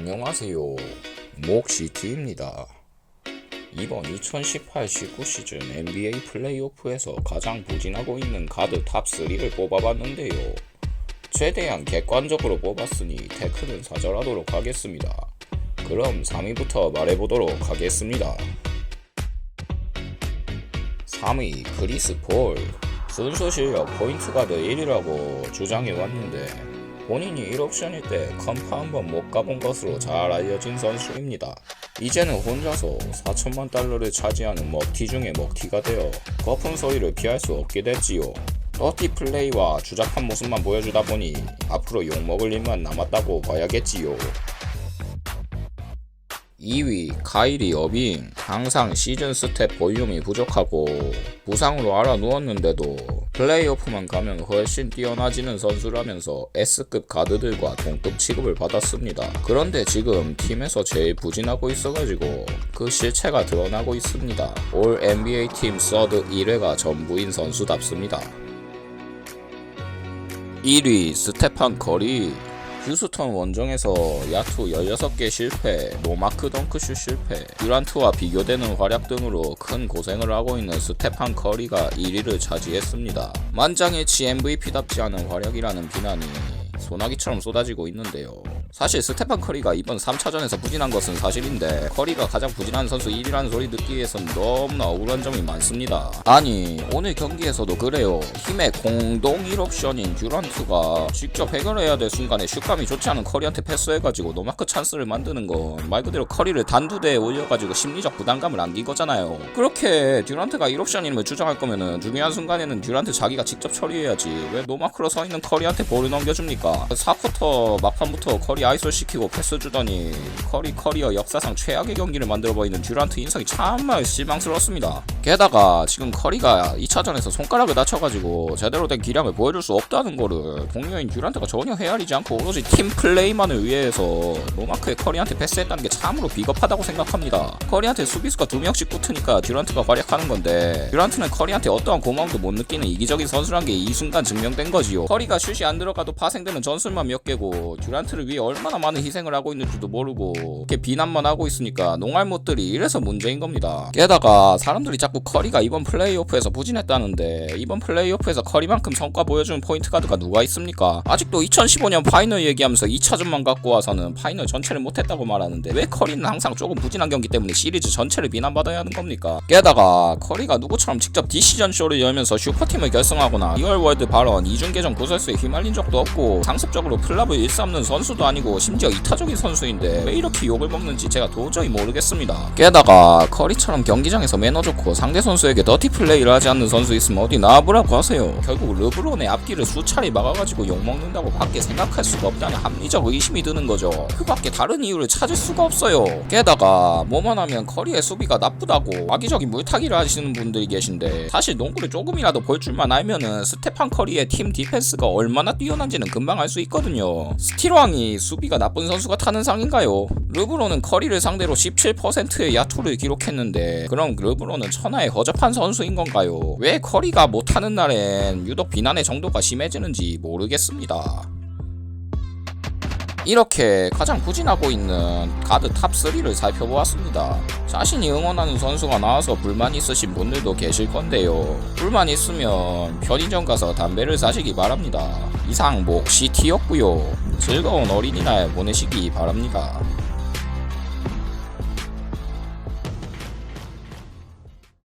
안녕하세요. 목시티입니다. 이번 2018-19 시즌 NBA 플레이오프에서 가장 부진하고 있는 가드 탑3를 뽑아봤는데요. 최대한 객관적으로 뽑았으니 태클은 사절하도록 하겠습니다. 그럼 3위부터 말해보도록 하겠습니다. 3위 크리스 폴 순수 실력 포인트 가드 1위라고 주장해 왔는데 본인이 1옵션일 때 컴파 한번 못 가본 것으로 잘 알려진 선수입니다. 이제는 혼자서 4천만 달러를 차지하는 먹튀 중에 먹튀가 되어 거품 소리를 피할 수 없게 됐지요. 더티 플레이와 주작한 모습만 보여주다 보니 앞으로 욕먹을 일만 남았다고 봐야겠지요. 2위 카이리 어빙 항상 시즌 스텝 볼륨이 부족하고 부상으로 알아 누웠는데도 플레이오프만 가면 훨씬 뛰어나지는 선수라면서 S급 가드들과 동급 취급을 받았습니다. 그런데 지금 팀에서 제일 부진하고 있어가지고 그 실체가 드러나고 있습니다. 올 NBA 팀 서드 1회가 전부인 선수답습니다. 1위 스테판 커리 휴스턴 원정에서 야투 16개 실패, 노마크 덩크슛 실패, 듀란트와 비교되는 활약 등으로 큰 고생을 하고 있는 스테판 커리가 1위를 차지했습니다. 만장일치 MVP답지 않은 활약이라는 비난이 소나기처럼 쏟아지고 있는데요. 사실 스테판 커리가 이번 3차전에서 부진한 것은 사실인데 커리가 가장 부진한 선수 1위라는 소리 듣기 위해선 너무나 억울한 점이 많습니다. 아니 오늘 경기에서도 그래요. 힘의 공동 1옵션인 듀란트가 직접 해결해야 될 순간에 슛감이 좋지 않은 커리한테 패스해가지고 노마크 찬스를 만드는 건 말 그대로 커리를 단두대에 올려가지고 심리적 부담감을 안긴 거잖아요. 그렇게 듀란트가 1옵션임을 주장할 거면은 중요한 순간에는 듀란트 자기가 직접 처리해야지 왜 노마크로 서 있는 커리한테 볼을 넘겨줍니까? 4쿼터 막판부터 커리 아이솔 시키고 패스 주더니 커리 커리어 역사상 최악의 경기를 만들어버리는 듀란트 인상이 참말 실망스럽습니다. 게다가 지금 커리가 2차전에서 손가락을 다쳐가지고 제대로 된 기량을 보여줄 수 없다는 거를 동료인 듀란트가 전혀 헤아리지 않고 오로지 팀 플레이만을 위해서 노마크의 커리한테 패스했다는 게 참으로 비겁하다고 생각합니다. 커리한테 수비수가 두 명씩 붙으니까 듀란트가 활약하는 건데 듀란트는 커리한테 어떠한 고마움도 못 느끼는 이기적인 선수란 게 이 순간 증명된 거지요. 커리가 슛이 안 들어가도 파생 되는 전술만 몇 개고 듀란트를 위해 얼마나 많은 희생을 하고 있는지도 모르고 이렇게 비난만 하고 있으니까 농알못들이 이래서 문제인 겁니다. 게다가 사람들이 자꾸 커리가 이번 플레이오프에서 부진했다는데 이번 플레이오프에서 커리만큼 성과 보여주는 포인트 가드가 누가 있습니까? 아직도 2015년 파이널 얘기하면서 2차전만 갖고 와서는 파이널 전체를 못했다고 말하는데 왜 커리는 항상 조금 부진한 경기 때문에 시리즈 전체를 비난받아야 하는 겁니까? 게다가 커리가 누구처럼 직접 디시전 쇼를 열면서 슈퍼팀을 결성하거나 2월 월드 발언 이중 계정 구설수에 휘말린 적도 없고 상습적으로 플랍을 일삼는 선수도 아니고 심지어 이타적인 선수인데 왜 이렇게 욕을 먹는지 제가 도저히 모르겠습니다. 게다가 커리처럼 경기장에서 매너 좋고 상대 선수에게 더티 플레이를 하지 않는 선수 있으면 어디 나와보라고 하세요. 결국 르브론의 앞길을 수차례 막아가지고 욕 먹는다고 밖에 생각할 수가 없다는 합리적 의심이 드는 거죠. 그 밖에 다른 이유를 찾을 수가 없어요. 게다가 뭐만 하면 커리의 수비가 나쁘다고 악의적인 물타기를 하시는 분들이 계신데 사실 농구를 조금이라도 볼 줄만 알면은 스테판 커리의 팀 디펜스가 얼마나 뛰어난지는 금방 알 수 있거든요. 스틸왕이 수비가 나쁜 선수가 타는 상인가요? 르브론은 커리를 상대로 17%의 야투를 기록했는데 그럼 르브론은 천하에 허접한 선수인 건가요? 왜 커리가 못하는 날엔 유독 비난의 정도가 심해지는지 모르겠습니다. 이렇게 가장 부진하고 있는 가드 탑3를 살펴보았습니다. 자신이 응원하는 선수가 나와서 불만 있으신 분들도 계실 건데요. 불만 있으면 편의점 가서 담배를 사시기 바랍니다. 이상 목시티였고요. 즐거운 어린이날 보내시기 바랍니다.